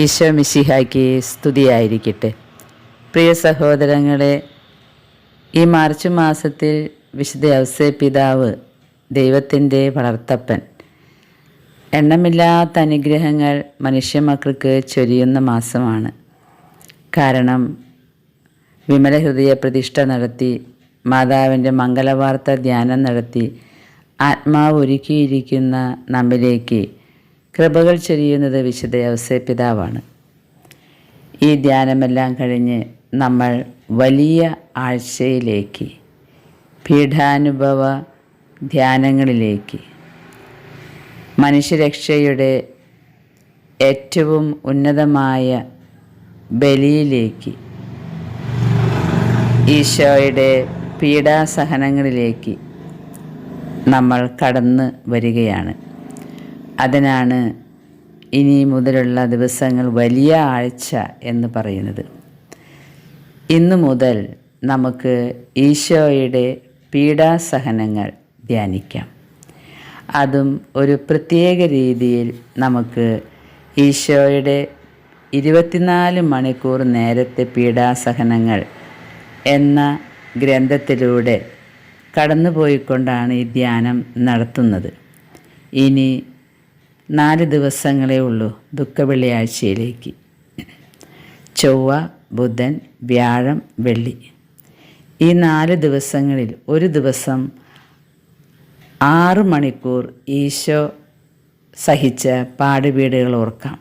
ഈശോ മിശിഹായ്ക്ക് സ്തുതിയായിരിക്കട്ടെ. പ്രിയ സഹോദരങ്ങളെ ഈ മാർച്ച് മാസത്തിൽ വിശുദ്ധ ഔസേ പിതാവ് ദൈവത്തിന്റെ വളർത്തപ്പൻ എണ്ണമില്ലാത്ത അനുഗ്രഹങ്ങൾ മനുഷ്യമക്കൾക്ക് ചൊരിയുന്ന മാസമാണ്. കാരണം വിമല ഹൃദയ പ്രതിഷ്ഠ നടത്തി മാതാവിന്റെ മംഗളവാർത്ത ധ്യാനം നടത്തി ആത്മാവ് ഒരുക്കിയിരിക്കുന്ന നമ്മിലേക്ക് കൃപകൾ ചൊരിയുന്നത് വിശുദ്ധ ഔസേ പിതാവാണ്. ഈ ധ്യാനമെല്ലാം കഴിഞ്ഞ് നമ്മൾ വലിയ ആഴ്ചയിലേക്ക് പീഠാനുഭവ ധ്യാനങ്ങളിലേക്ക് മനുഷ്യരക്ഷയുടെ ഏറ്റവും ഉന്നതമായ ബലിയിലേക്ക് ഈശോയുടെ പീഡാസഹനങ്ങളിലേക്ക് നമ്മൾ കടന്നു വരികയാണ്. അതിനാണ് ഇനി മുതലുള്ള ദിവസങ്ങൾ വലിയ ആഴ്ച എന്ന് പറയുന്നത്. ഇന്നു മുതൽ നമുക്ക് ഈശോയുടെ പീഡാസഹനങ്ങൾ ധ്യാനിക്കാം. അതും ഒരു പ്രത്യേക രീതിയിൽ നമുക്ക് ഈശോയുടെ ഇരുപത്തിനാല് മണിക്കൂർ നേരത്തെ പീഡാസഹനങ്ങൾ എന്ന ഗ്രന്ഥത്തിലൂടെ കടന്നുപോയിക്കൊണ്ടാണ് ഈ ധ്യാനം നടത്തുന്നത്. ഇനി നാല് ദിവസങ്ങളേ ഉള്ളൂ ദുഃഖവെള്ളിയാഴ്ചയിലേക്ക് ചൊവ്വ ബുധൻ വ്യാഴം വെള്ളി. ഈ നാല് ദിവസങ്ങളിൽ ഒരു ദിവസം ആറ് മണിക്കൂർ ഈശോ സഹിച്ച പാടുപീടുകൾ ഓർക്കാം.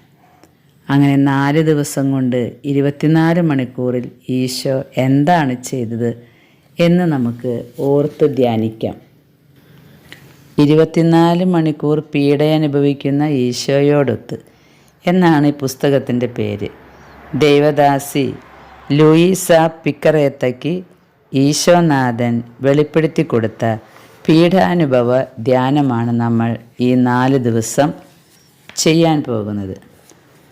അങ്ങനെ നാല് ദിവസം കൊണ്ട് ഇരുപത്തിനാല് മണിക്കൂറിൽ ഈശോ എന്താണ് ചെയ്തത് എന്ന് നമുക്ക് ഓർത്ത് ധ്യാനിക്കാം. ഇരുപത്തിനാല് മണിക്കൂർ പീഡയനുഭവിക്കുന്ന ഈശോയോടൊത്ത് എന്നാണ് ഈ പുസ്തകത്തിന്റെ പേര്. ദൈവദാസി ലൂയിസ പിക്കറേത്തയ്ക്ക് ഈശോനാഥൻ വെളിപ്പെടുത്തി കൊടുത്ത പീഠാനുഭവ ധ്യാനമാണ് നമ്മൾ ഈ നാല് ദിവസം ചെയ്യാൻ പോകുന്നത്.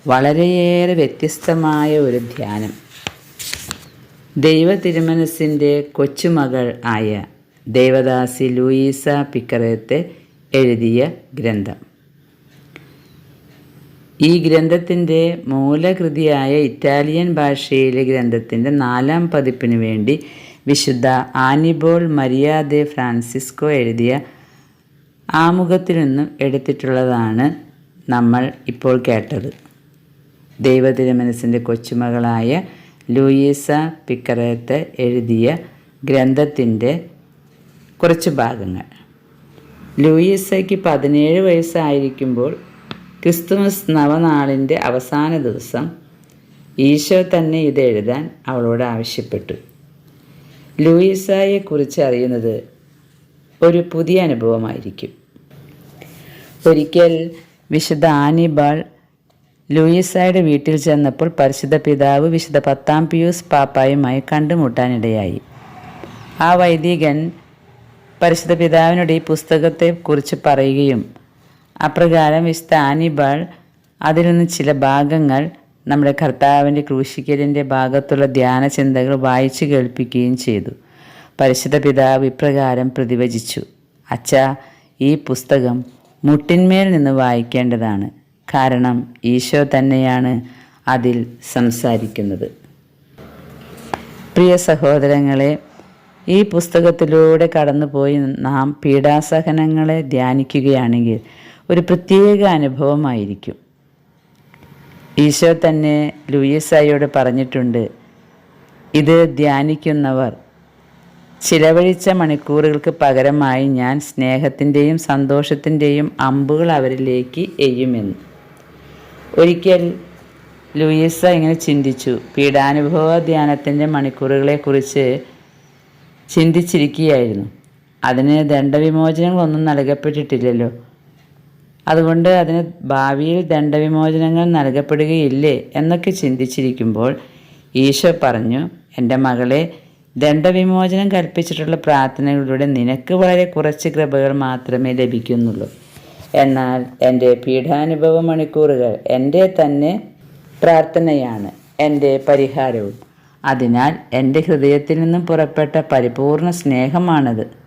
വളരെയേറെ വ്യത്യസ്തമായ ഒരു ധ്യാനം. ദൈവ തിരുമനസിന്റെ കൊച്ചുമകൾ ആയ ദേവദാസി ലൂയിസ പിക്കറത്തെ എഴുതിയ ഗ്രന്ഥം. ഈ ഗ്രന്ഥത്തിന്റെ മൂലകൃതിയായ ഇറ്റാലിയൻ ഭാഷയിലെ ഗ്രന്ഥത്തിന്റെ നാലാം പതിപ്പിന് വേണ്ടി വിശുദ്ധ ആനിബോൾ മരിയ മരിയാദെ ഫ്രാൻസിസ്കോ എഴുതിയ ആമുഖത്തിൽ നിന്നും എടുത്തിട്ടുള്ളതാണ് നമ്മൾ ഇപ്പോൾ കേട്ടത്. ദൈവ തിരുമനസിന്റെ കൊച്ചുമകളായ ലൂയിസ പിക്കറത്ത് എഴുതിയ ഗ്രന്ഥത്തിന്റെ കുറച്ച് ഭാഗങ്ങൾ. ലൂയിസയ്ക്ക് പതിനേഴ് വയസ്സായിരിക്കുമ്പോൾ ക്രിസ്തുമസ് നവനാളിന്റെ അവസാന ദിവസം ഈശോ തന്നെ ഇത് എഴുതാൻ അവളോട് ആവശ്യപ്പെട്ടു. ലൂയിസയെക്കുറിച്ച് അറിയുന്നത് ഒരു പുതിയ അനുഭവമായിരിക്കും. ഒരിക്കൽ വിശുദ്ധ ആനിബാൾ ലൂയിസായുടെ വീട്ടിൽ ചെന്നപ്പോൾ പരിശുദ്ധ പിതാവ് വിശുദ്ധ പത്താം പിയൂസ് പാപ്പായുമായി കണ്ടുമുട്ടാനിടയായി. ആ വൈദികൻ പരിശുദ്ധ പിതാവിനോട് ഈ പുസ്തകത്തെക്കുറിച്ച് പറയുകയും അപ്രകാരം വിശുദ്ധ ആനിബാൾ അതിൽ നിന്ന് ചില ഭാഗങ്ങൾ നമ്മുടെ കർത്താവിന്റെ ക്രൂശിക്കലിന്റെ ഭാഗത്തുള്ള ധ്യാന ചിന്തകൾ വായിച്ചു കേൾപ്പിക്കുകയും ചെയ്തു. പരിശുദ്ധ പിതാവ് ഇപ്രകാരം പ്രതിവചിച്ചു. അച്ഛ ഈ പുസ്തകം മുട്ടിന്മേൽ നിന്ന് വായിക്കേണ്ടതാണ്. കാരണം ഈശോ തന്നെയാണ് അതിൽ സംസാരിക്കുന്നത്. പ്രിയ സഹോദരങ്ങളെ ഈ പുസ്തകത്തിലൂടെ കടന്നുപോയി നാം പീഡാസഹനങ്ങളെ ധ്യാനിക്കുകയാണെങ്കിൽ ഒരു പ്രത്യേക അനുഭവമായിരിക്കും. ഈശോ തന്നെ ലൂയിസായോട് പറഞ്ഞിട്ടുണ്ട് ഇത് ധ്യാനിക്കുന്നവർ ചിലവഴിച്ച മണിക്കൂറുകൾക്ക് പകരമായി ഞാൻ സ്നേഹത്തിന്റെയും സന്തോഷത്തിന്റെയും അമ്പുകൾ അവരിലേക്ക് എയ്യുമെന്ന്. ഒരിക്കൽ ലൂയിസ ഇങ്ങനെ ചിന്തിച്ചു പീഡാനുഭവ ധ്യാനത്തിന്റെ മണിക്കൂറുകളെക്കുറിച്ച് ചിന്തിച്ചിരിക്കുകയായിരുന്നു. അതിന് ദണ്ഡവിമോചനങ്ങളൊന്നും നൽകപ്പെട്ടിട്ടില്ലല്ലോ. അതുകൊണ്ട് അതിന് ഭാവിയിൽ ദണ്ഡവിമോചനങ്ങൾ നൽകപ്പെടുകയില്ലേ എന്നൊക്കെ ചിന്തിച്ചിരിക്കുമ്പോൾ ഈശോ പറഞ്ഞു എന്റെ മകളെ ദണ്ഡവിമോചനം കൽപ്പിച്ചിട്ടുള്ള പ്രാർത്ഥനകളിലൂടെ നിനക്ക് വളരെ കുറച്ച് കൃപകൾ മാത്രമേ ലഭിക്കുന്നുള്ളൂ. എന്നാൽ എന്റെ പീഠാനുഭവ മണിക്കൂറുകൾ എന്റെ തന്നെ പ്രാർത്ഥനയാണ് എന്റെ പരിഹാരവും. അതിനാൽ എന്റെ ഹൃദയത്തിൽ നിന്നും പുറപ്പെട്ട പരിപൂർണ സ്നേഹമാണത്.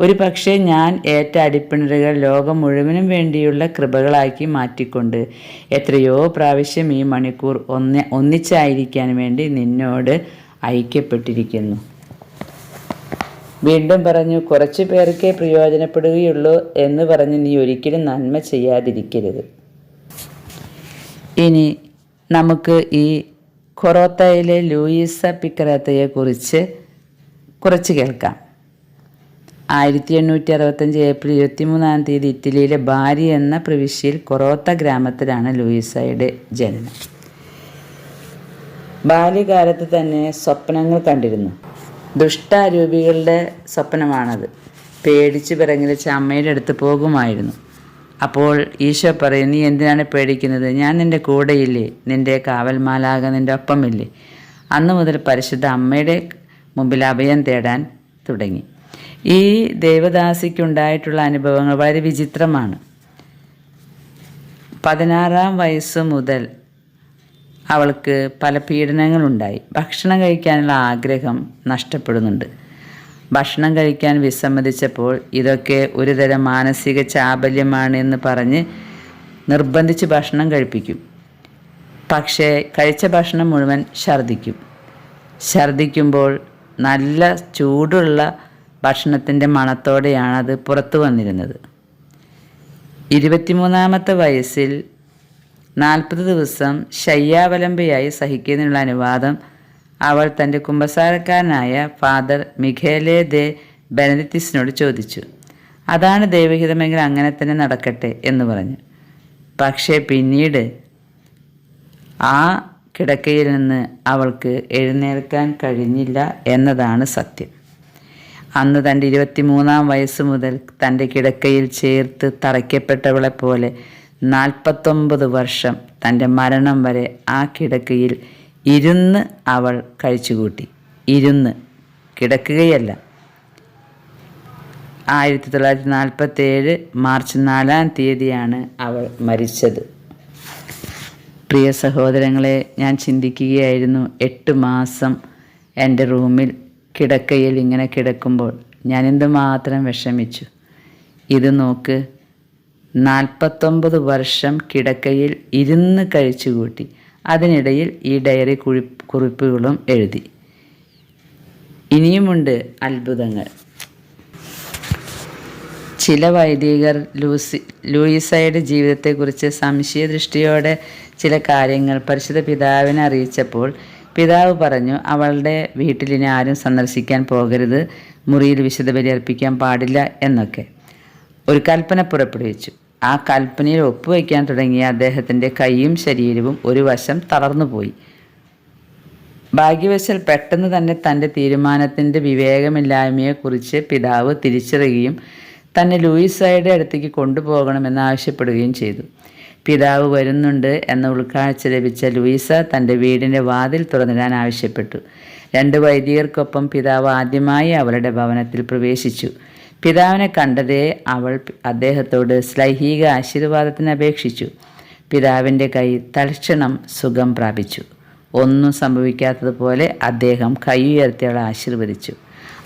ഒരു പക്ഷേ ഞാൻ ഏറ്റ അടിപ്പിണറുകൾ ലോകം മുഴുവനും വേണ്ടിയുള്ള കൃപകളാക്കി മാറ്റിക്കൊണ്ട് എത്രയോ പ്രാവശ്യം ഈ മണിക്കൂർ ഒന്ന് ഒന്നിച്ചായിരിക്കാൻ വേണ്ടി നിന്നോട് ഐക്യപ്പെട്ടിരിക്കുന്നു. വീണ്ടും പറഞ്ഞു കുറച്ചു പേർക്കേ പ്രയോജനപ്പെടുകയുള്ളൂ എന്ന് പറഞ്ഞ് നീ ഒരിക്കലും നന്മ ചെയ്യാതിരിക്കരുത്. ഇനി നമുക്ക് ഈ കൊറോത്തയിലെ ലൂയിസ പിക്കറത്തയെക്കുറിച്ച് കുറച്ച് കേൾക്കാം. ആയിരത്തി എണ്ണൂറ്റി അറുപത്തഞ്ച് ഏപ്രിൽ ഇരുപത്തിമൂന്നാം തീയതി ഇറ്റലിയിലെ ബാരി എന്ന പ്രവിശ്യയിൽ കൊറോത്ത ഗ്രാമത്തിലാണ് ലൂയിസയുടെ ജനനം. ബാല്യകാലത്ത് തന്നെ സ്വപ്നങ്ങൾ കണ്ടിരുന്നു. ദുഷ്ടാരൂപികളുടെ സ്വപ്നമാണത്. പേടിച്ച് പിറങ്ങിലിച്ച് അമ്മയുടെ അടുത്ത് പോകുമായിരുന്നു. അപ്പോൾ ഈശോ പറയും നീ എന്തിനാണ് പേടിക്കുന്നത്? ഞാൻ നിന്റെ കൂടെയില്ലേ? നിന്റെ കാവൽമാലാക നിന്റെ ഒപ്പമില്ലേ? അന്ന് മുതൽ പരിശുദ്ധ അമ്മയുടെ മുമ്പിൽ അഭയം തേടാൻ തുടങ്ങി. ഈ ദേവദാസിക്കുണ്ടായിട്ടുള്ള അനുഭവങ്ങൾ വളരെ വിചിത്രമാണ്. പതിനാറാം വയസ്സ് മുതൽ അവൾക്ക് പല പീഡനങ്ങളുണ്ടായി. ഭക്ഷണം കഴിക്കാനുള്ള ആഗ്രഹം നഷ്ടപ്പെടുന്നുണ്ട്. ഭക്ഷണം കഴിക്കാൻ വിസമ്മതിച്ചപ്പോൾ ഇതൊക്കെ ഒരുതരം മാനസിക ചാബല്യമാണ് എന്ന് പറഞ്ഞ് നിർബന്ധിച്ച് ഭക്ഷണം കഴിപ്പിക്കും. പക്ഷേ കഴിച്ച ഭക്ഷണം മുഴുവൻ ഛർദ്ദിക്കും. ഛർദ്ദിക്കുമ്പോൾ നല്ല ചൂടുള്ള ഭക്ഷണത്തിന്റെ മണത്തോടെയാണ് അത് പുറത്തു വന്നിരുന്നത്. ഇരുപത്തിമൂന്നാമത്തെ വയസ്സിൽ നാൽപ്പത് ദിവസം ശയ്യാവലംബയായി സഹിക്കുന്നതിനുള്ള അനുവാദം അവൾ തന്റെ കുമ്പസാരക്കാരനായ ഫാദർ മിഖേലെ ദെ ബെനദിത്തിസിനോട് ചോദിച്ചു അതാണ് ദൈവഹിതമെങ്കിൽ അങ്ങനെ തന്നെ നടക്കട്ടെ? എന്ന് പറഞ്ഞു. പക്ഷേ പിന്നീട് ആ കിടക്കയിൽ നിന്ന് അവൾക്ക് എഴുന്നേൽക്കാൻ കഴിഞ്ഞില്ല എന്നതാണ് സത്യം. അന്ന് തന്റെ ഇരുപത്തിമൂന്നാം വയസ്സ് മുതൽ തന്റെ കിടക്കയിൽ ചേർത്ത് തറയ്ക്കപ്പെട്ടവളെ പോലെ നാൽപ്പത്തൊമ്പത് വർഷം തന്റെ മരണം വരെ ആ കിടക്കയിൽ ഇരുന്ന് അവൾ കഴിച്ചുകൂട്ടി. ഇരുന്ന് കിടക്കുകയല്ല. ആയിരത്തി തൊള്ളായിരത്തി നാൽപ്പത്തി ഏഴ് മാർച്ച് നാലാം തീയതിയാണ് അവൾ മരിച്ചത്. പ്രിയ സഹോദരങ്ങളെ ഞാൻ ചിന്തിക്കുകയായിരുന്നു എട്ട് മാസം എന്റെ റൂമിൽ കിടക്കയിൽ ഇങ്ങനെ കിടക്കുമ്പോൾ ഞാൻ എന്തുമാത്രം വിഷമിച്ചു. ഇത് നോക്ക് നാൽപ്പത്തൊമ്പത് വർഷം കിടക്കയിൽ ഇരുന്ന് കഴിച്ചുകൂട്ടി. അതിനിടയിൽ ഈ ഡയറി കുഴി കുറിപ്പുകളും എഴുതി. ഇനിയുമുണ്ട് അത്ഭുതങ്ങൾ. ചില വൈദികർ ലൂസി ലൂയിസയുടെ ജീവിതത്തെക്കുറിച്ച് സംശയദൃഷ്ടിയോടെ ചില കാര്യങ്ങൾ പരിശുദ്ധ പിതാവിനെ അറിയിച്ചപ്പോൾ പിതാവ് പറഞ്ഞു അവളുടെ വീട്ടിലിനെ ആരും സന്ദർശിക്കാൻ പോകരുത്. മുറിയിൽ വിശുദ്ധ ബലി അർപ്പിക്കാൻ പാടില്ല എന്നൊക്കെ. ഒരു കൽപ്പന പുറപ്പെടുവിച്ചു. ആ കൽപ്പനയിൽ ഒപ്പുവയ്ക്കാൻ തുടങ്ങിയ അദ്ദേഹത്തിന്റെ കൈയും ശരീരവും ഒരു വശം തളർന്നുപോയി. ഭാഗ്യവശാൽ പെട്ടെന്ന് തന്നെ തന്റെ തീരുമാനത്തിന്റെ വിവേകമില്ലായ്മയെക്കുറിച്ച് പിതാവ് തിരിച്ചറിയുകയും തന്നെ ലൂയിസായുടെ അടുത്തേക്ക് കൊണ്ടുപോകണമെന്ന് ആവശ്യപ്പെടുകയും ചെയ്തു. പിതാവ് വരുന്നുണ്ട് എന്ന ഉൾക്കാഴ്ച ലഭിച്ച ലൂയിസ തന്റെ വീടിന്റെ വാതിൽ തുറന്നിടാൻ ആവശ്യപ്പെട്ടു. രണ്ട് വൈദികർക്കൊപ്പം പിതാവ് ആദ്യമായി അവരുടെ ഭവനത്തിൽ പ്രവേശിച്ചു. പിതാവിനെ കണ്ടതേ അവൾ അദ്ദേഹത്തോട് സ്ലൈഹിക ആശീർവാദത്തിന് അപേക്ഷിച്ചു. പിതാവിന്റെ കൈ തൽക്ഷണം സുഖം പ്രാപിച്ചു. ഒന്നും സംഭവിക്കാത്തതുപോലെ അദ്ദേഹം കൈ ഉയർത്തി അവളെ ആശീർവദിച്ചു.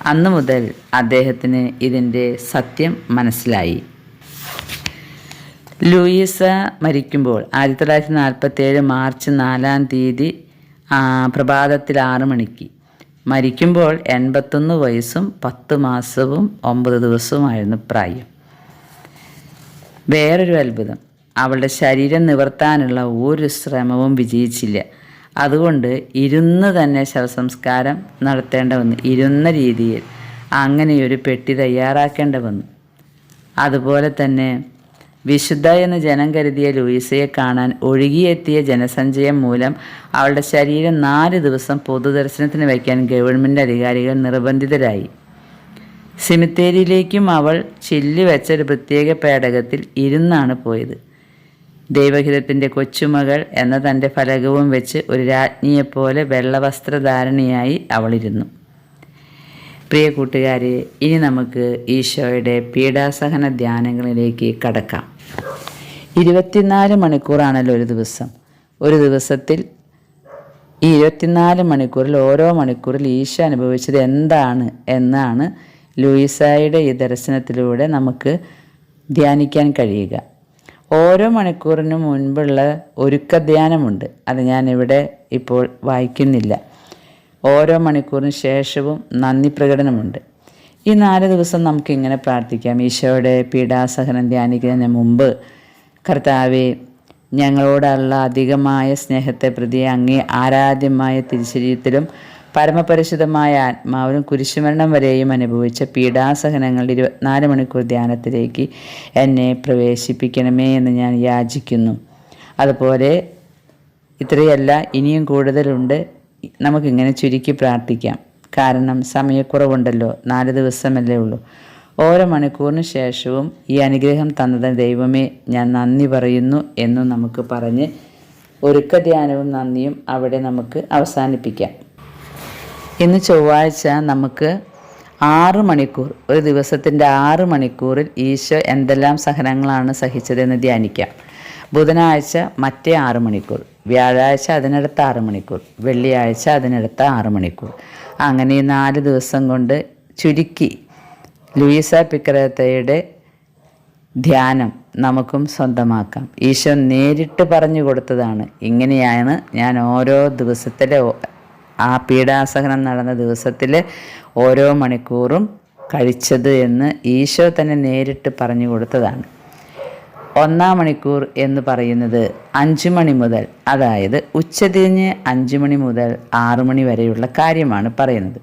അന്നു മുതൽ അദ്ദേഹത്തിന് ഇതിന്റെ സത്യം മനസ്സിലായി. ലൂയിസ മരിക്കുമ്പോൾ ആയിരത്തി തൊള്ളായിരത്തി നാൽപ്പത്തി ഏഴ് മാർച്ച് നാലാം തീയതി പ്രഭാതത്തിൽ ആറ് മണിക്ക്. മരിക്കുമ്പോൾ എൺപത്തൊന്ന് വയസ്സും പത്ത് മാസവും ഒമ്പത് ദിവസവുമായിരുന്നു പ്രായം. വേറൊരു അത്ഭുതം. അവളുടെ ശരീരം നിവർത്താനുള്ള ഒരു ശ്രമവും വിജയിച്ചില്ല. അതുകൊണ്ട് ഇരുന്ന് തന്നെ ശവസംസ്കാരം നടത്തേണ്ട വന്നു. ഇരുന്ന രീതിയിൽ അങ്ങനെയൊരു പെട്ടി തയ്യാറാക്കേണ്ട വന്നു. അതുപോലെ തന്നെ വിശുദ്ധ എന്ന് ജനം കരുതിയ ലൂയിസയെ കാണാൻ ഒഴുകിയെത്തിയ ജനസഞ്ചയം മൂലം അവളുടെ ശരീരം നാല് ദിവസം പൊതുദർശനത്തിന് വയ്ക്കാൻ ഗവൺമെന്റ് അധികാരികൾ നിർബന്ധിതരായി. സിമിത്തേരിയിലേക്കും അവൾ ചില്ലി വെച്ച ഒരു പ്രത്യേക പേടകത്തിൽ ഇരുന്നാണ് പോയത്. ദൈവഹിതത്തിന്റെ കൊച്ചുമകൾ എന്ന തന്റെ ഫലകവും വെച്ച് ഒരു രാജ്ഞിയെപ്പോലെ വെള്ളവസ്ത്രധാരണിയായി അവളിരുന്നു. പ്രിയ കൂട്ടുകാരെ ഇനി നമുക്ക് ഈശോയുടെ പീഡാസഹന ധ്യാനങ്ങളിലേക്ക് കടക്കാം. ഇരുപത്തിനാല് മണിക്കൂറാണല്ലോ ഒരു ദിവസം. ഒരു ദിവസത്തിൽ ഈ ഇരുപത്തിനാല് മണിക്കൂറിൽ ഓരോ മണിക്കൂറിൽ ഈശോ അനുഭവിച്ചത് എന്താണ് എന്നാണ് ലൂയിസായുടെ ഈ ദർശനത്തിലൂടെ നമുക്ക് ധ്യാനിക്കാൻ കഴിയുക. ഓരോ മണിക്കൂറിനും മുൻപുള്ള ഒരുക്ക ധ്യാനമുണ്ട് അത് ഞാനിവിടെ ഇപ്പോൾ വായിക്കുന്നില്ല. ഓരോ മണിക്കൂറിന് ശേഷവും നന്ദി പ്രകടനമുണ്ട്. ഈ നാല് ദിവസം നമുക്കിങ്ങനെ പ്രാർത്ഥിക്കാം. ഈശോയുടെ പീഡാസഹനം ധ്യാനിക്കുന്നതിന് മുമ്പ് കർത്താവെ ഞങ്ങളോടുള്ള അധികമായ സ്നേഹത്തെ പ്രതി അങ്ങേ ആരാധ്യമായ തിരിശരീരത്തിലും പരമപരിശുദ്ധമായ ആത്മാവിലും കുരിശുമരണം വരെയും അനുഭവിച്ച പീഡാസഹനങ്ങളുടെ ഇരുപത്തിനാല് മണിക്കൂർ ധ്യാനത്തിലേക്ക് എന്നെ പ്രവേശിപ്പിക്കണമേ എന്ന് ഞാൻ യാചിക്കുന്നു. അതുപോലെ ഇത്രയല്ല ഇനിയും കൂടുതലുണ്ട്. നമുക്കിങ്ങനെ ചുരുക്കി പ്രാർത്ഥിക്കാം. കാരണം സമയക്കുറവുണ്ടല്ലോ നാല് ദിവസമല്ലേ ഉള്ളൂ. ഓരോ മണിക്കൂറിന് ശേഷവും ഈ അനുഗ്രഹം തന്നത് ദൈവമേ ഞാൻ നന്ദി പറയുന്നു എന്നും നമുക്ക് പറഞ്ഞ് ഒരുക്ക ധ്യാനവും നന്ദിയും അവിടെ നമുക്ക് അവസാനിപ്പിക്കാം. ഇന്ന് ചൊവ്വാഴ്ച നമുക്ക് ആറ് മണിക്കൂർ ഒരു ദിവസത്തിന്റെ ആറ് മണിക്കൂറിൽ ഈശോ എന്തെല്ലാം സഹനങ്ങളാണ് സഹിച്ചതെന്ന് ധ്യാനിക്കാം. ബുധനാഴ്ച മറ്റേ ആറ് മണിക്കൂർ വ്യാഴാഴ്ച അതിനടുത്ത ആറ് മണിക്കൂർ വെള്ളിയാഴ്ച അതിനടുത്ത ആറ് മണിക്കൂർ. അങ്ങനെ നാല് ദിവസം കൊണ്ട് ചുരുക്കി ലൂയിസ പിക്കറത്തയുടെ ധ്യാനം നമുക്കും സ്വന്തമാക്കാം. ഈശോ നേരിട്ട് പറഞ്ഞു കൊടുത്തതാണ്. ഇങ്ങനെയാണ് ഞാൻ ഓരോ ദിവസത്തിലെ ആ പീഡാസഹനം നടന്ന ദിവസത്തിലെ ഓരോ മണിക്കൂറും കഴിച്ചത് എന്ന് ഈശോ തന്നെ നേരിട്ട് പറഞ്ഞു കൊടുത്തതാണ്. ഒന്നാം മണിക്കൂർ എന്ന് പറയുന്നത് അഞ്ചു മണി മുതൽ അതായത് ഉച്ചതിരിഞ്ഞ് അഞ്ചു മണി മുതൽ ആറു മണി വരെയുള്ള കാര്യമാണ് പറയുന്നത്.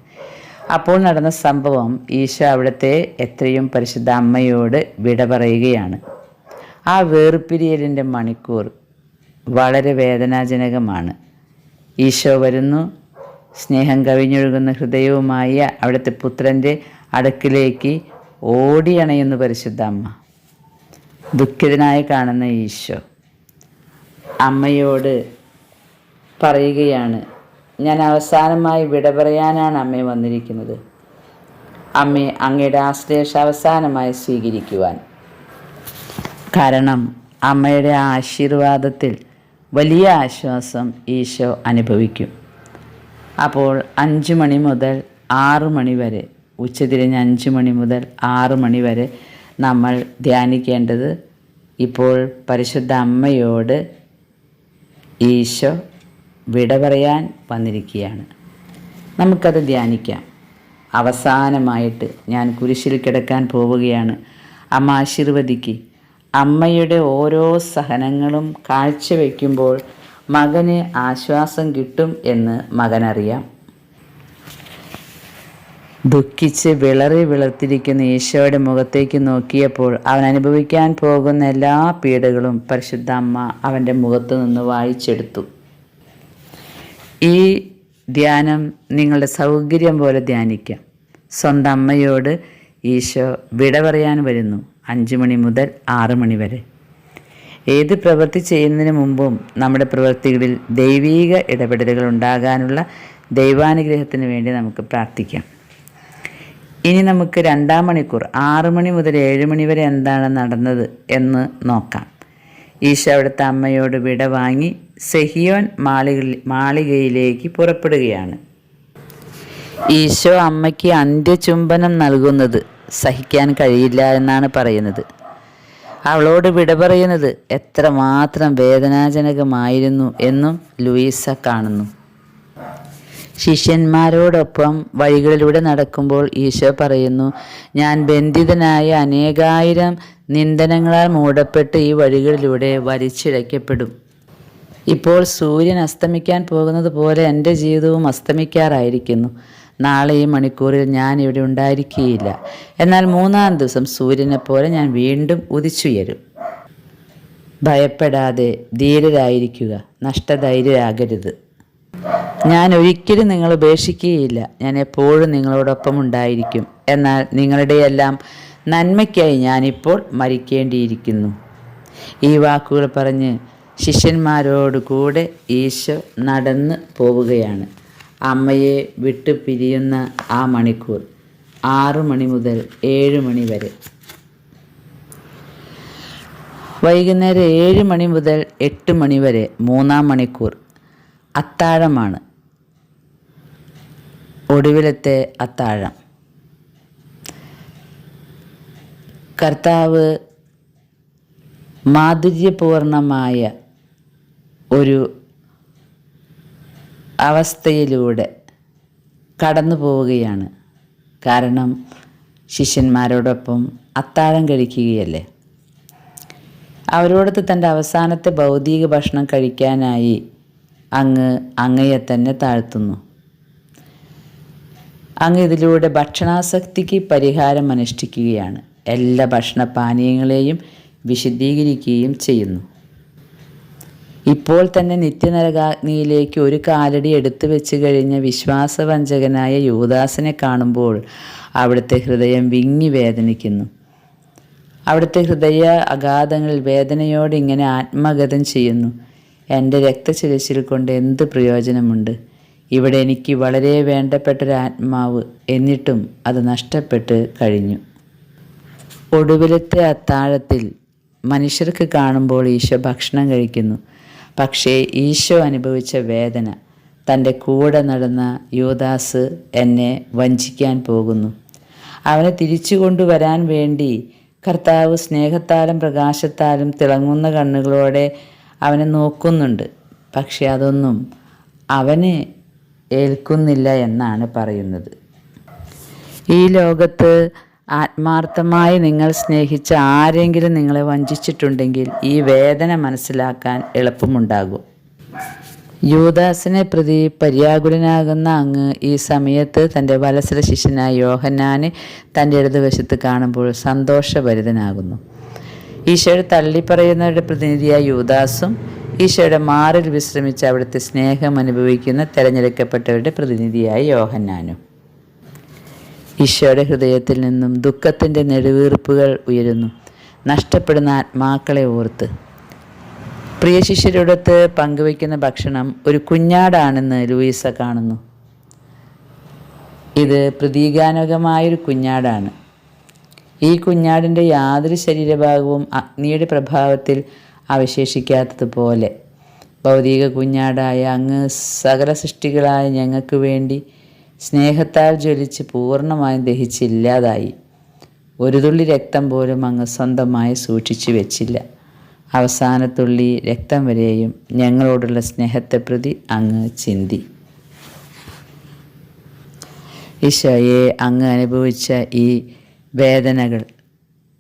അപ്പോൾ നടന്ന സംഭവം ഈശോ അവിടുത്തെ എത്രയും പരിശുദ്ധ അമ്മയോട് വിട പറയുകയാണ്. ആ വേർപിരിയലിന്റെ മണിക്കൂർ വളരെ വേദനാജനകമാണ്. ഈശോ വരുന്നു സ്നേഹം കവിഞ്ഞൊഴുകുന്ന ഹൃദയവുമായ അവിടുത്തെ പുത്രന്റെ അടുക്കിലേക്ക് ഓടിയണയുന്നു പരിശുദ്ധ അമ്മ. ദുഃഖിതനായി കാണുന്ന ഈശോ അമ്മയോട് പറയുകയാണ് ഞാൻ അവസാനമായി വിട പറയാനാണ് അമ്മ വന്നിരിക്കുന്നത്. അമ്മയെ അങ്ങയുടെ ആശ്ലേഷ അവസാനമായി സ്വീകരിക്കുവാൻ. കാരണം അമ്മയുടെ ആശീർവാദത്തിൽ വലിയ ആശ്വാസം ഈശോ അനുഭവിക്കും. അപ്പോൾ അഞ്ച് മണി മുതൽ ആറ് മണി വരെ ഉച്ചതിരിഞ്ഞ് അഞ്ച് മണി മുതൽ ആറ് മണി വരെ നമ്മൾ ധ്യാനിക്കേണ്ടത് ഇപ്പോൾ പരിശുദ്ധ അമ്മയോട് ഈശോ വിട പറയാൻ വന്നിരിക്കുകയാണ്. നമുക്കത് ധ്യാനിക്കാം. അവസാനമായിട്ട് ഞാൻ കുരിശിൽ കിടക്കാൻ പോവുകയാണ്. അമ്മ ആശീർവദിക്ക്. അമ്മയുടെ ഓരോ സഹനങ്ങളും കാഴ്ചവെക്കുമ്പോൾ മകന് ആശ്വാസം കിട്ടും എന്ന് മകനറിയാം. ദുഃഖിച്ച് വിളറി വിളർത്തിരിക്കുന്ന ഈശോയുടെ മുഖത്തേക്ക് നോക്കിയപ്പോൾ അവൻ അനുഭവിക്കാൻ പോകുന്ന എല്ലാ പീഡകളും പരിശുദ്ധ അമ്മ അവന്റെ മുഖത്തു നിന്ന് വായിച്ചെടുത്തു. ഈ ധ്യാനം നിങ്ങളുടെ സൗകര്യം പോലെ ധ്യാനിക്കാം. സ്വന്തം അമ്മയോട് ഈശോ വിട പറയാൻ വരുന്നു. അഞ്ച് മണി മുതൽ ആറ് മണി വരെ. ഏത് പ്രവൃത്തി ചെയ്യുന്നതിന് മുമ്പും നമ്മുടെ പ്രവൃത്തികളിൽ ദൈവീക ഇടപെടലുകൾ ഉണ്ടാകാനുള്ള ദൈവാനുഗ്രഹത്തിന് വേണ്ടി നമുക്ക് പ്രാർത്ഥിക്കാം. ഇനി നമുക്ക് രണ്ടാം മണിക്കൂർ ആറ് മണി മുതൽ ഏഴ് മണി വരെ എന്താണ് നടന്നത് എന്ന് നോക്കാം. ഈശോ അവിടുത്തെ അമ്മയോട് വിട വാങ്ങി സെഹിയോൻ മാളിക മാളികയിലേക്ക് പുറപ്പെടുകയാണ്. ഈശോ അമ്മയ്ക്ക് അന്ത്യചുംബനം നൽകുന്നത് സഹിക്കാൻ കഴിയില്ല എന്നാണ് പറയുന്നത്. അവളോട് വിട പറയുന്നത് എത്രമാത്രം വേദനാജനകമായിരുന്നു എന്നും ലൂയിസ കാണുന്നു. ശിഷ്യന്മാരോടൊപ്പം വഴികളിലൂടെ നടക്കുമ്പോൾ ഈശോ പറയുന്നു ഞാൻ ബന്ധിതനായ അനേകായിരം നിന്ദനങ്ങളാൽ മൂടപ്പെട്ട് ഈ വഴികളിലൂടെ വലിച്ചിഴക്കപ്പെടും ഇപ്പോൾ സൂര്യൻ അസ്തമിക്കാൻ പോകുന്നത് പോലെ എന്റെ ജീവിതവും അസ്തമിക്കാറായിരിക്കുന്നു. നാളെ ഈ മണിക്കൂറിൽ ഞാൻ ഇവിടെ ഉണ്ടായിരിക്കുകയില്ല. എന്നാൽ മൂന്നാം ദിവസം സൂര്യനെ പോലെ ഞാൻ വീണ്ടും ഉദിച്ചുയരും. ഭയപ്പെടാതെ ധീരരായിരിക്കുക. നഷ്ടധൈര്യരാകരുത്. ഞാൻ ഒരിക്കലും നിങ്ങൾ ഉപേക്ഷിക്കുകയില്ല. ഞാൻ എപ്പോഴും നിങ്ങളോടൊപ്പം ഉണ്ടായിരിക്കും. എന്നാൽ നിങ്ങളുടെയെല്ലാം നന്മയ്ക്കായി ഞാനിപ്പോൾ മരിക്കേണ്ടിയിരിക്കുന്നു. ഈ വാക്കുകൾ പറഞ്ഞ് ശിഷ്യന്മാരോട് കൂടെ ഈശോ നടന്ന് പോവുകയാണ്. അമ്മയെ വിട്ടു പിരിയുന്ന ആ മണിക്കൂർ ആറ് മണി മുതൽ ഏഴ് മണി വരെ. വൈകുന്നേരം ഏഴ് മണി മുതൽ എട്ട് മണി വരെ മൂന്നാം മണിക്കൂർ അത്താഴമാണ്. ഒടുവിലത്തെ അത്താഴം. കർത്താവ് മാധുര്യപൂർണമായ ഒരു അവസ്ഥയിലൂടെ കടന്നു പോവുകയാണ്. കാരണം ശിഷ്യന്മാരോടൊപ്പം അത്താഴം കഴിക്കുകയല്ലേ? അവരോടൊത്ത് തന്റെ അവസാനത്തെ ഭൗതിക ഭക്ഷണം കഴിക്കാനായി അങ്ങ് അങ്ങയെ തന്നെ താഴ്ത്തുന്നു. അങ്ങ് ഇതിലൂടെ ഭക്ഷണാസക്തിക്ക് പരിഹാരം അനുഷ്ഠിക്കുകയാണ്. എല്ലാ ഭക്ഷണപാനീയങ്ങളെയും വിശദീകരിക്കുകയും ചെയ്യുന്നു. ഇപ്പോൾ തന്നെ നിത്യനരകാഗ്നിയിലേക്ക് ഒരു കാലടി എടുത്തു വെച്ച് കഴിഞ്ഞ വിശ്വാസവഞ്ചകനായ യൂദാസിനെ കാണുമ്പോൾ അവിടുത്തെ ഹൃദയം വിങ്ങി വേദനിക്കുന്നു. അവിടുത്തെ ഹൃദയ അഗാധങ്ങളിൽ വേദനയോടെ ഇങ്ങനെ ആത്മഗതം ചെയ്യുന്നു. എന്റെ രക്തചികിത്സയിൽ കൊണ്ട് എന്ത് പ്രയോജനമുണ്ട്? ഇവിടെ എനിക്ക് വളരെ വേണ്ടപ്പെട്ടൊരു ആത്മാവ് എന്നിട്ടും അത് നഷ്ടപ്പെട്ട് കഴിഞ്ഞു. ഒടുവിലത്തെ അത്താഴത്തിൽ മനുഷ്യർക്ക് കാണുമ്പോൾ ഈശോ ഭക്ഷണം കഴിക്കുന്നു. പക്ഷേ ഈശോ അനുഭവിച്ച വേദന തന്റെ കൂടെ നടന്ന യൂദാസ് എന്നെ വഞ്ചിക്കാൻ പോകുന്നു. അവനെ തിരിച്ചു കൊണ്ടുവരാൻ വേണ്ടി കർത്താവ് സ്നേഹത്താലും പ്രകാശത്താലും തിളങ്ങുന്ന കണ്ണുകളോടെ അവനെ നോക്കുന്നുണ്ട്. പക്ഷെ അതൊന്നും അവനെ ഏൽക്കുന്നില്ല എന്നാണ് പറയുന്നത്. ഈ ലോകത്ത് ആത്മാർത്ഥമായി നിങ്ങൾ സ്നേഹിച്ച ആരെങ്കിലും നിങ്ങളെ വഞ്ചിച്ചിട്ടുണ്ടെങ്കിൽ ഈ വേദന മനസ്സിലാക്കാൻ എളുപ്പമുണ്ടാകും. യൂദാസിനെ പ്രതി പര്യാകുലനാകുന്ന അങ്ങ് ഈ സമയത്ത് തന്റെ വലസര ശിഷ്യനായ യോഹന്നാനെ തന്റെ ഇടതുവശത്ത് കാണുമ്പോൾ സന്തോഷഭരിതനാകുന്നു. ഈശോയുടെ തള്ളിപ്പറയുന്നവരുടെ പ്രതിനിധിയായ യൂദാസും ഈശോയുടെ മാറിൽ വിശ്രമിച്ച് അവിടുത്തെ സ്നേഹം അനുഭവിക്കുന്ന തിരഞ്ഞെടുക്കപ്പെട്ടവരുടെ പ്രതിനിധിയായ യോഹന്നാനും. ഈശോയുടെ ഹൃദയത്തിൽ നിന്നും ദുഃഖത്തിന്റെ നെടുവീർപ്പുകൾ ഉയരുന്നു. നഷ്ടപ്പെടുന്ന ആത്മാക്കളെ ഓർത്ത്. പ്രിയ ശിഷ്യരോടൊത്ത് പങ്കുവയ്ക്കുന്ന ഭക്ഷണം ഒരു കുഞ്ഞാടാണെന്ന് ലൂയിസ കാണുന്നു. ഇത് പ്രതീകാനകമായൊരു കുഞ്ഞാടാണ്. ഈ കുഞ്ഞാടിന്റെ യാതൊരു ശരീരഭാഗവും അഗ്നിയുടെ പ്രഭാവത്തിൽ അവശേഷിക്കാത്തതുപോലെ. ഭൗതിക കുഞ്ഞാടായ അങ്ങ് സകല സൃഷ്ടികളായ ഞങ്ങൾക്ക് വേണ്ടി സ്നേഹത്താൽ ജ്വലിച്ച് പൂർണമായും ദഹിച്ചില്ലാതായി. ഒരു തുള്ളി രക്തം പോലും അങ്ങ് സ്വന്തമായി സൂക്ഷിച്ചു വെച്ചില്ല. അവസാനത്തുള്ളി രക്തം വരെയും ഞങ്ങളോടുള്ള സ്നേഹത്തെ പ്രതി അങ്ങ് ചിന്തി. ഈശോയെ അങ്ങ് അനുഭവിച്ച ഈ വേദനകൾ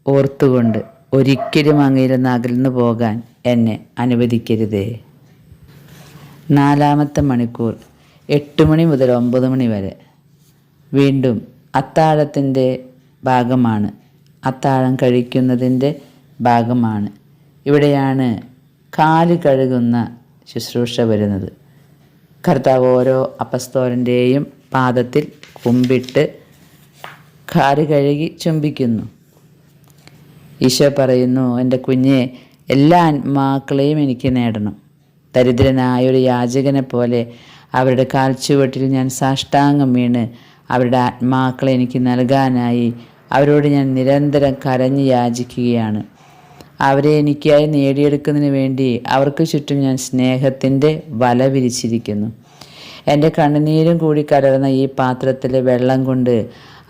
ഓർത്തുകൊണ്ട് ഒരിക്കലും അങ്ങയിൽ നിന്ന് അകന്നു പോകാൻ എന്നെ അനുവദിക്കരുതേ. നാലാമത്തെ മണിക്കൂർ എട്ട് മണി മുതൽ ഒമ്പത് മണി വരെ. വീണ്ടും അത്താഴത്തിന്റെ ഭാഗമാണ്. അത്താഴം കഴിക്കുന്നതിന്റെ ഭാഗമാണ്. ഇവിടെയാണ് കാൽ കഴുകുന്ന ശുശ്രൂഷ വരുന്നത്. കർത്താവ് ഓരോ അപസ്തോലന്റെയും പാദത്തിൽ കുമ്പിട്ട് കാൽ കഴുകി ചുംബിക്കുന്നു. ഈശോ പറയുന്നു എന്റെ കുഞ്ഞെ എല്ലാ ആത്മാക്കളെയും എനിക്ക് നേടണം. ദരിദ്രനായ ഒരു യാചകനെ പോലെ അവരുടെ കാൽച്ചുവട്ടിൽ ഞാൻ സാഷ്ടാംഗം വീണ് അവരുടെ ആത്മാക്കളെ എനിക്ക് നൽകാനായി. അവരോട് ഞാൻ നിരന്തരം കരഞ്ഞ് യാചിക്കുകയാണ്. അവരെ എനിക്കായി നേടിയെടുക്കുന്നതിന് വേണ്ടി അവർക്ക് ചുറ്റും ഞാൻ സ്നേഹത്തിന്റെ വല വിരിച്ചിരിക്കുന്നു. എന്റെ കണ്ണുനീരും കൂടി കലർന്ന ഈ പാത്രത്തിലെ വെള്ളം കൊണ്ട്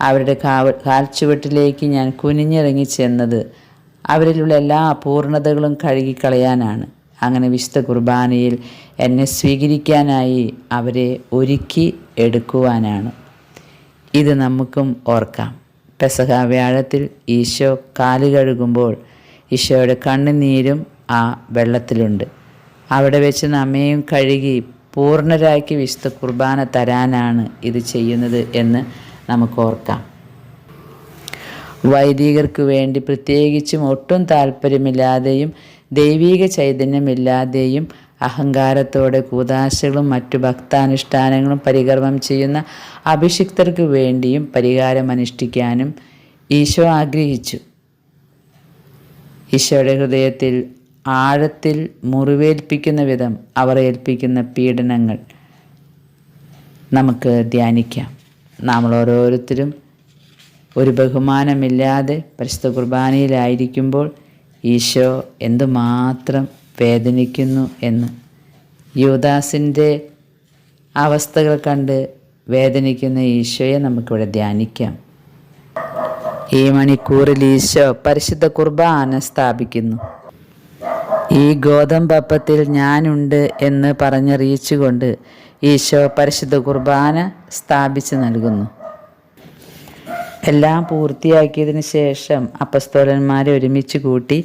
അവരുടെ കാവ കാൽച്ചുവട്ടിലേക്ക് ഞാൻ കുനിഞ്ഞിറങ്ങി ചെന്നത് അവരിലുള്ള എല്ലാ അപൂർണതകളും കഴുകിക്കളയാനാണ്. അങ്ങനെ വിശുദ്ധ കുർബാനയിൽ എന്നെ സ്വീകരിക്കാനായി അവരെ ഒരുക്കി എടുക്കുവാനാണ്. ഇത് നമുക്കും ഓർക്കാം. പെസഹ വ്യാഴത്തിൽ ഈശോ കാൽ കഴുകുമ്പോൾ ഈശോയുടെ കണ്ണുനീരും ആ വെള്ളത്തിലുണ്ട്. അവിടെ വെച്ച് നമ്മയും കഴുകി പൂർണരാക്കി വിശുദ്ധ കുർബാന തരാനാണ് ഇത് ചെയ്യുന്നത് എന്ന് നമുക്ക് ഓർക്കാം. വൈദികർക്ക് വേണ്ടി പ്രത്യേകിച്ചും ഒട്ടും താല്പര്യമില്ലാതെയും ദൈവീക ചൈതന്യമില്ലാതെയും അഹങ്കാരത്തോടെ കൂതാശകളും മറ്റു ഭക്താനുഷ്ഠാനങ്ങളും പരികർമ്മം ചെയ്യുന്ന അഭിഷിക്തർക്ക് വേണ്ടിയും പരിഹാരം അനുഷ്ഠിക്കാനും ഈശോ ആഗ്രഹിച്ചു. ഈശോയുടെ ഹൃദയത്തിൽ ആഴത്തിൽ മുറിവേൽപ്പിക്കുന്ന വിധം അവർ ഏൽപ്പിക്കുന്ന പീഡനങ്ങൾ നമുക്ക് ധ്യാനിക്കാം. നമ്മൾ ഓരോരുത്തരും ഒരു ബഹുമാനമില്ലാതെ പരിശുദ്ധ കുർബാനയിലായിരിക്കുമ്പോൾ ഈശോ എന്തുമാത്രം വേദനിക്കുന്നു എന്ന്. യുവദാസിന്റെ അവസ്ഥകൾ കണ്ട് വേദനിക്കുന്ന ഈശോയെ നമുക്കിവിടെ ധ്യാനിക്കാം. ഈ മണിക്കൂറിൽ ഈശോ പരിശുദ്ധ കുർബാന സ്ഥാപിക്കുന്നു. ഈ ഗോതമ്പപ്പത്തിൽ ഞാനുണ്ട് എന്ന് പറഞ്ഞറിയിച്ചുകൊണ്ട് ഈശോ പരിശുദ്ധ കുർബാന സ്ഥാപിച്ചു നൽകുന്നു. എല്ലാം പൂർത്തിയാക്കിയതിന് ശേഷം അപ്പസ്തോലന്മാരെ ഒരുമിച്ച് കൂട്ടി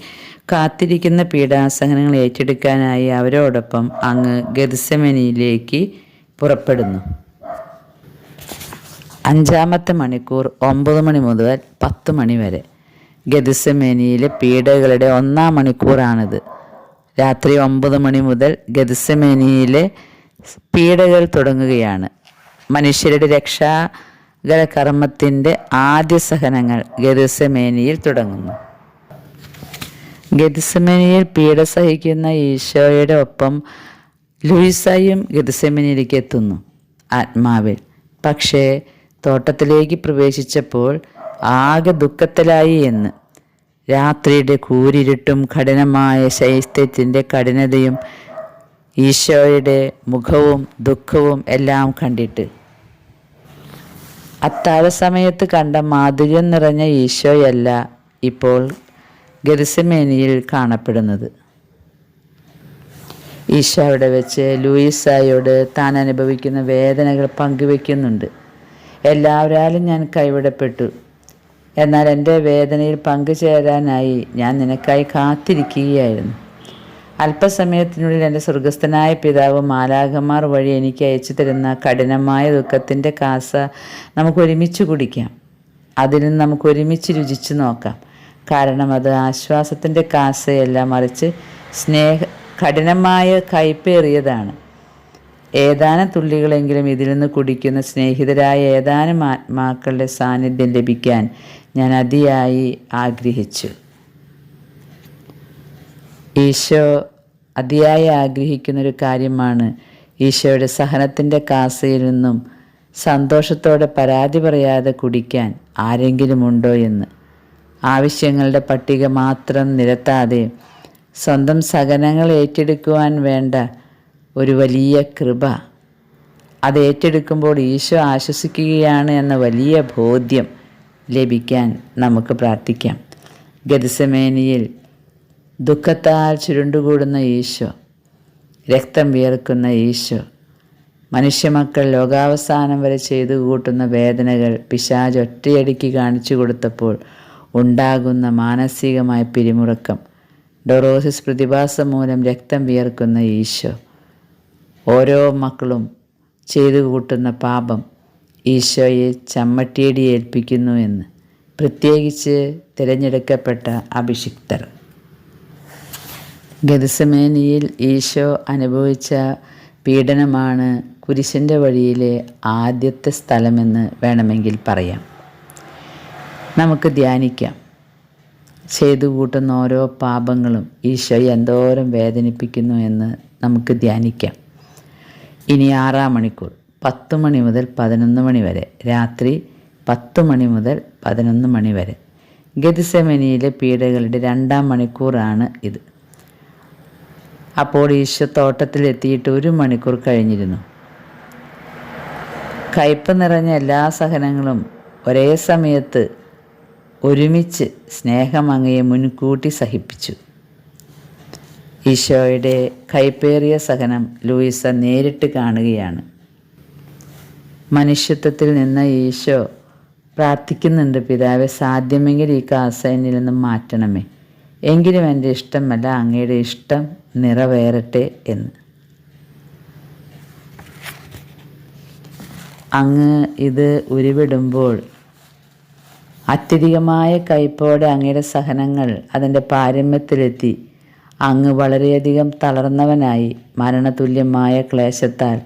കാത്തിരിക്കുന്ന പീഡാസഹനങ്ങൾ ഏറ്റെടുക്കാനായി അവരോടൊപ്പം അങ്ങ് ഗതിസമനിയിലേക്ക് പുറപ്പെടുന്നു. അഞ്ചാമത്തെ മണിക്കൂർ ഒമ്പത് മണി മുതൽ പത്ത് മണി വരെ. ഗതിസമേനിയിലെ പീഡകളുടെ ഒന്നാം മണിക്കൂറാണിത്. രാത്രി ഒമ്പത് മണി മുതൽ ഗതിസമേനിയിലെ പീഡകൾ തുടങ്ങുകയാണ്. മനുഷ്യരുടെ രക്ഷാകര കർമ്മത്തിന്റെ ആദ്യ സഹനങ്ങൾ ഗതിസമേനിയിൽ തുടങ്ങുന്നു. ഗതിസമേനിയിൽ പീഡ സഹിക്കുന്ന ഈശോയുടെ ഒപ്പം ലൂയിസായും ഗതിസമേനിയിലേക്ക് എത്തുന്നു ആത്മാവിൽ. പക്ഷേ തോട്ടത്തിലേക്ക് പ്രവേശിച്ചപ്പോൾ ആകെ ദുഃഖത്തിലായി എന്ന്. രാത്രിയുടെ കൂരിരുട്ടും കഠിനമായ ശൈത്യത്തിന്റെ കഠിനതയും ഈശോയുടെ മുഖവും ദുഃഖവും എല്ലാം കണ്ടിട്ട് അത്താഴ സമയത്ത് കണ്ട മാധുര്യം നിറഞ്ഞ ഈശോയല്ല ഇപ്പോൾ ഗരിസമേനിയിൽ കാണപ്പെടുന്നത്. ഈശോ അവിടെ വെച്ച് ലൂയിസായോട് താൻ അനുഭവിക്കുന്ന വേദനകൾ പങ്കുവെക്കുന്നുണ്ട്. എല്ലാവരാലും ഞാൻ കൈവിടപ്പെട്ടു. എന്നാൽ എന്റെ വേദനയിൽ പങ്കുചേരാനായി ഞാൻ നിനക്കായി കാത്തിരിക്കുകയായിരുന്നു. അല്പസമയത്തിനുള്ളിൽ എന്റെ സ്വർഗസ്ഥനായ പിതാവ് മാലാഖമാർ വഴി എനിക്ക് അയച്ചു തരുന്ന കഠിനമായ ദുഃഖത്തിന്റെ കാസ നമുക്ക് ഒരുമിച്ച് കുടിക്കാം. അതിന് നമുക്ക് ഒരുമിച്ച് രുചിച്ചു നോക്കാം. കാരണം അത് ആശ്വാസത്തിന്റെ കാസയല്ല മറിച്ച് സ്നേഹ കഠിനമായ കയ്പേറിയതാണ്. ഏതാനും തുള്ളികളെങ്കിലും ഇതിൽ നിന്ന് കുടിക്കുന്ന സ്നേഹിതരായ ഏതാനും ആത്മാക്കളുടെ സാന്നിധ്യം ലഭിക്കാൻ ഞാൻ അതിയായി ആഗ്രഹിച്ചു. ഈശോ അതിയായി ആഗ്രഹിക്കുന്നൊരു കാര്യമാണ്. ഈശോയുടെ സഹനത്തിന്റെ കാസയിൽ നിന്നും സന്തോഷത്തോടെ പരാതി പറയാതെ കുടിക്കാൻ ആരെങ്കിലും ഉണ്ടോ എന്ന്. ആവശ്യങ്ങളുടെ പട്ടിക മാത്രം നിരത്താതെ സ്വന്തം സഹനങ്ങൾ ഏറ്റെടുക്കുവാൻ വേണ്ട ഒരു വലിയ കൃപ. അത് ഏറ്റെടുക്കുമ്പോൾ ഈശോ ആശ്വസിക്കുകയാണ് എന്ന വലിയ ബോധ്യം ലഭിക്കാൻ നമുക്ക് പ്രാർത്ഥിക്കാം. ഗതിസമേനിയിൽ ദുഃഖത്താൽ ചുരുണ്ടുകൂടുന്ന ഈശോ രക്തം വിയർക്കുന്ന ഈശോ മനുഷ്യമക്കൾ ലോകാവസാനം വരെ ചെയ്തു കൂട്ടുന്ന വേദനകൾ പിശാജ് ഒറ്റയടിക്ക് കാണിച്ചു കൊടുത്തപ്പോൾ ഉണ്ടാകുന്ന മാനസികമായ പിരിമുറുക്കം ഡൊറോസിസ് പ്രതിഭാസം മൂലം രക്തം വിയർക്കുന്ന ഈശോ ഓരോ മക്കളും ചെയ്തു കൂട്ടുന്ന പാപം ഈശോയെ ചമ്മട്ടിയടി ഏൽപ്പിക്കുന്നു എന്ന് പ്രത്യേകിച്ച് തിരഞ്ഞെടുക്കപ്പെട്ട അഭിഷിക്തർ. ഗതസമേനിയിൽ ഈശോ അനുഭവിച്ച പീഡനമാണ് കുരിശിന്റെ വഴിയിലെ ആദ്യത്തെ സ്ഥലമെന്ന് വേണമെങ്കിൽ പറയാം. നമുക്ക് ധ്യാനിക്കാം. ചെയ്തു കൂട്ടുന്ന ഓരോ പാപങ്ങളും ഈശോ എന്തോരം വേദനിപ്പിക്കുന്നു എന്ന് നമുക്ക് ധ്യാനിക്കാം. ഇനി ആറാം മണിക്കൂർ പത്ത് മണി മുതൽ പതിനൊന്ന് മണി വരെ രാത്രി പത്ത് മണി മുതൽ പതിനൊന്ന് മണി വരെ. ഗതിസമനിയിലെ പീഡകളുടെ രണ്ടാം മണിക്കൂറാണ് ഇത്. അപ്പോൾ ഈശോ തോട്ടത്തിലെത്തിയിട്ട് ഒരു മണിക്കൂർ കഴിഞ്ഞിരുന്നു. കയ്പ് നിറഞ്ഞ എല്ലാ സഹനങ്ങളും ഒരേ സമയത്ത് ഒരുമിച്ച് സ്നേഹം അങ്ങയെ മുൻകൂട്ടി സഹിപ്പിച്ചു. ഈശോയുടെ കൈപ്പേറിയ സഹനം ലൂയിസ നേരിട്ട് കാണുകയാണ്. മനുഷ്യത്വത്തിൽ നിന്ന് ഈശോ പ്രാർത്ഥിക്കുന്നുണ്ട് പിതാവെ സാധ്യമെങ്കിൽ ഈ കാസ എന്നിൽ നിന്നും മാറ്റണമേ. എങ്കിലും എന്റെ ഇഷ്ടമല്ല അങ്ങയുടെ ഇഷ്ടം നിറവേറട്ടെ എന്ന്. അങ്ങ് ഇത് ഉരുവിടുമ്പോൾ അത്യധികമായ കയ്പോടെ അങ്ങയുടെ സഹനങ്ങൾ അതിന്റെ പാരമ്യത്തിലെത്തി. അങ്ങ് വളരെയധികം തളർന്നവനായി മരണതുല്യമായ ക്ലേശത്താൽ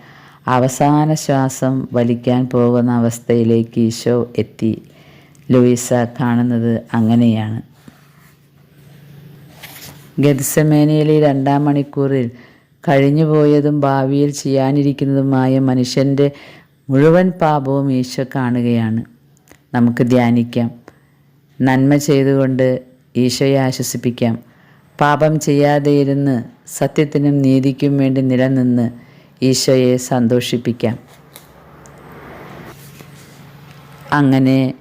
അവസാന ശ്വാസം വലിക്കാൻ പോകുന്ന അവസ്ഥയിലേക്ക് ഈശോ എത്തി. ലൂയിസ കാണുന്നത് അങ്ങനെയാണ്. ഗതിസമേനയിലെ രണ്ടാം മണിക്കൂറിൽ കഴിഞ്ഞുപോയതും ഭാവിയിൽ ചെയ്യാനിരിക്കുന്നതുമായ മനുഷ്യന്റെ മുഴുവൻ പാപവും ഈശോ കാണുകയാണ്. നമുക്ക് ധ്യാനിക്കാം. നന്മ ചെയ്തുകൊണ്ട് ഈശോയെ ആശ്വസിപ്പിക്കാം. പാപം ചെയ്യാതെ ഇരുന്ന് സത്യത്തിനും നീതിക്കും വേണ്ടി നിലനിന്ന് ഈശോയെ സന്തോഷിപ്പിക്കാം. അങ്ങനെ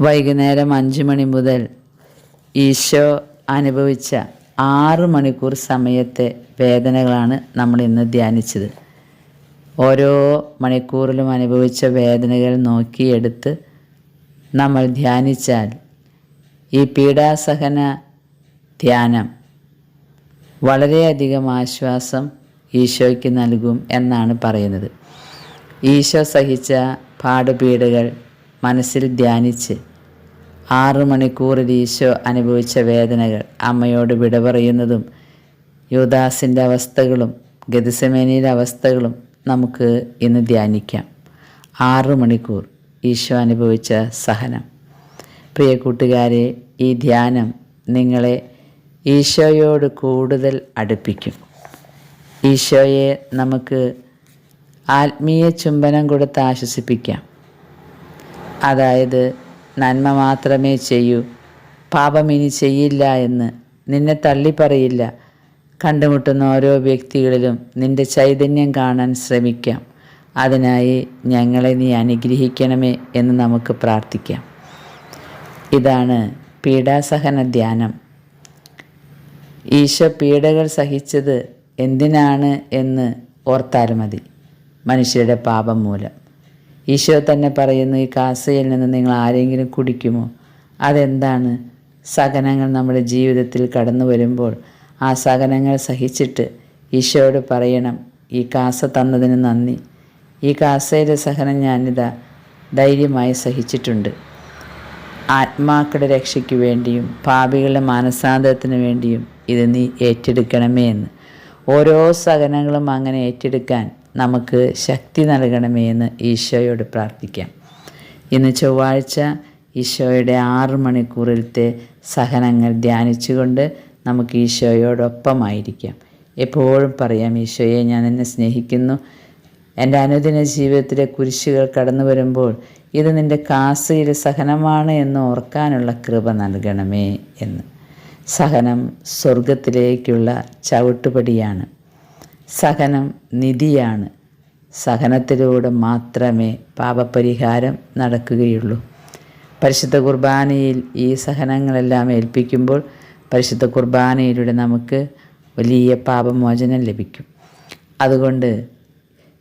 വൈകുന്നേരം അഞ്ച് മണി മുതൽ ഈശോ അനുഭവിച്ച ആറ് മണിക്കൂർ സമയത്തെ വേദനകളാണ് നമ്മൾ ഇന്ന് ധ്യാനിച്ചത്. ഓരോ മണിക്കൂറിലും അനുഭവിച്ച വേദനകൾ നോക്കിയെടുത്ത് നമ്മൾ ധ്യാനിച്ചാൽ ഈ പീഡാസഹന ധ്യാനം വളരെയധികം ആശ്വാസം ഈശോയ്ക്ക് നൽകും എന്നാണ് പറയുന്നത്. ഈശോ സഹിച്ച പാടുപീടുകൾ മനസ്സിൽ ധ്യാനിച്ച് ആറു മണിക്കൂറിൽ ഈശോ അനുഭവിച്ച വേദനകൾ അമ്മയോട് വിട പറയുന്നതും യുദാസിന്റെ അവസ്ഥകളും ഗതിസമേനയുടെ അവസ്ഥകളും നമുക്ക് ഇന്ന് ധ്യാനിക്കാം. ആറു മണിക്കൂർ ഈശോ അനുഭവിച്ച സഹനം. പ്രിയ കൂട്ടുകാരെ ഈ ധ്യാനം നിങ്ങളെ ഈശോയോട് കൂടുതൽ അടുപ്പിക്കും. ഈശോയെ നമുക്ക് ആത്മീയ ചുംബനം കൊടുത്ത് ആശ്വസിപ്പിക്കാം. അതായത് നന്മ മാത്രമേ ചെയ്യൂ. പാപം ഇനി ചെയ്യില്ല എന്ന് നിന്നെ തള്ളിപ്പറയില്ല. കണ്ടുമുട്ടുന്ന ഓരോ വ്യക്തികളിലും നിന്റെ ചൈതന്യം കാണാൻ ശ്രമിക്കാം. അതിനായി ഞങ്ങളെ നീ അനുഗ്രഹിക്കണമേ എന്ന് നമുക്ക് പ്രാർത്ഥിക്കാം. ഇതാണ് പീഡാസഹന ധ്യാനം. ഈശോ പീഡകൾ സഹിച്ചത് എന്തിനാണ് എന്ന് ഓർത്താൽ മതി. മനുഷ്യരുടെ പാപം മൂലം. ഈശോ തന്നെ പറയുന്നു ഈ കാസയിൽ നിന്ന് നിങ്ങൾ ആരെങ്കിലും കുടിക്കുമോ? അതെന്താണ്? സഹനങ്ങൾ നമ്മുടെ ജീവിതത്തിൽ കടന്നു വരുമ്പോൾ ആ സഹനങ്ങൾ സഹിച്ചിട്ട് ഈശോയോട് പറയണം ഈ കാസ തന്നതിന് നന്ദി. ഈ കാസയിലെ സഹനം ഞാനിതാ ധൈര്യമായി സഹിച്ചിട്ടുണ്ട്. ആത്മാക്കളുടെ രക്ഷയ്ക്ക് വേണ്ടിയും പാപികളുടെ മാനസാന്തരത്തിന് വേണ്ടിയും ഇത് നീ ഏറ്റെടുക്കണമേ എന്ന്. ഓരോ സഹനങ്ങളും അങ്ങനെ ഏറ്റെടുക്കാൻ നമുക്ക് ശക്തി നൽകണമേ എന്ന് ഈശോയോട് പ്രാർത്ഥിക്കാം. ഇന്ന് ചൊവ്വാഴ്ച ഈശോയുടെ ആറ് മണിക്കൂറിലത്തെ സഹനങ്ങൾ ധ്യാനിച്ചുകൊണ്ട് നമുക്ക് ഈശോയോടൊപ്പമായിരിക്കാം. എപ്പോഴും പറയാം ഈശോയെ ഞാൻ എന്നെ സ്നേഹിക്കുന്നു. എന്റെ അനുദിന ജീവിതത്തിലെ കുരിശുകൾ കടന്നു വരുമ്പോൾ ഇത് നിന്റെ കാസയിലെ സഹനമാണ് എന്ന് ഓർക്കാനുള്ള കൃപ നൽകണമേ എന്ന്. സഹനം സ്വർഗത്തിലേക്കുള്ള ചവിട്ടുപടിയാണ്. സഹനം നിധിയാണ്. സഹനത്തിലൂടെ മാത്രമേ പാപപരിഹാരം നടക്കുകയുള്ളൂ. പരിശുദ്ധ കുർബാനയിൽ ഈ സഹനങ്ങളെല്ലാം ഏൽപ്പിക്കുമ്പോൾ പരിശുദ്ധ കുർബാനയിലൂടെ നമുക്ക് വലിയ പാപമോചനം ലഭിക്കും. അതുകൊണ്ട്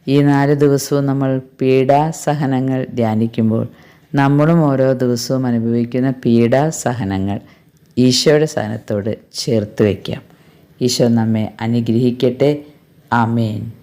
ഈ നാല് ദിവസവും നമ്മൾ പീഡാസഹനങ്ങൾ ധ്യാനിക്കുമ്പോൾ നമ്മളും ഓരോ ദിവസവും അനുഭവിക്കുന്ന പീഡാസഹനങ്ങൾ ഈശോയുടെ സഹനത്തോട് ചേർത്ത് വയ്ക്കാം. ഈശോ നമ്മെ അനുഗ്രഹിക്കട്ടെ. Amin.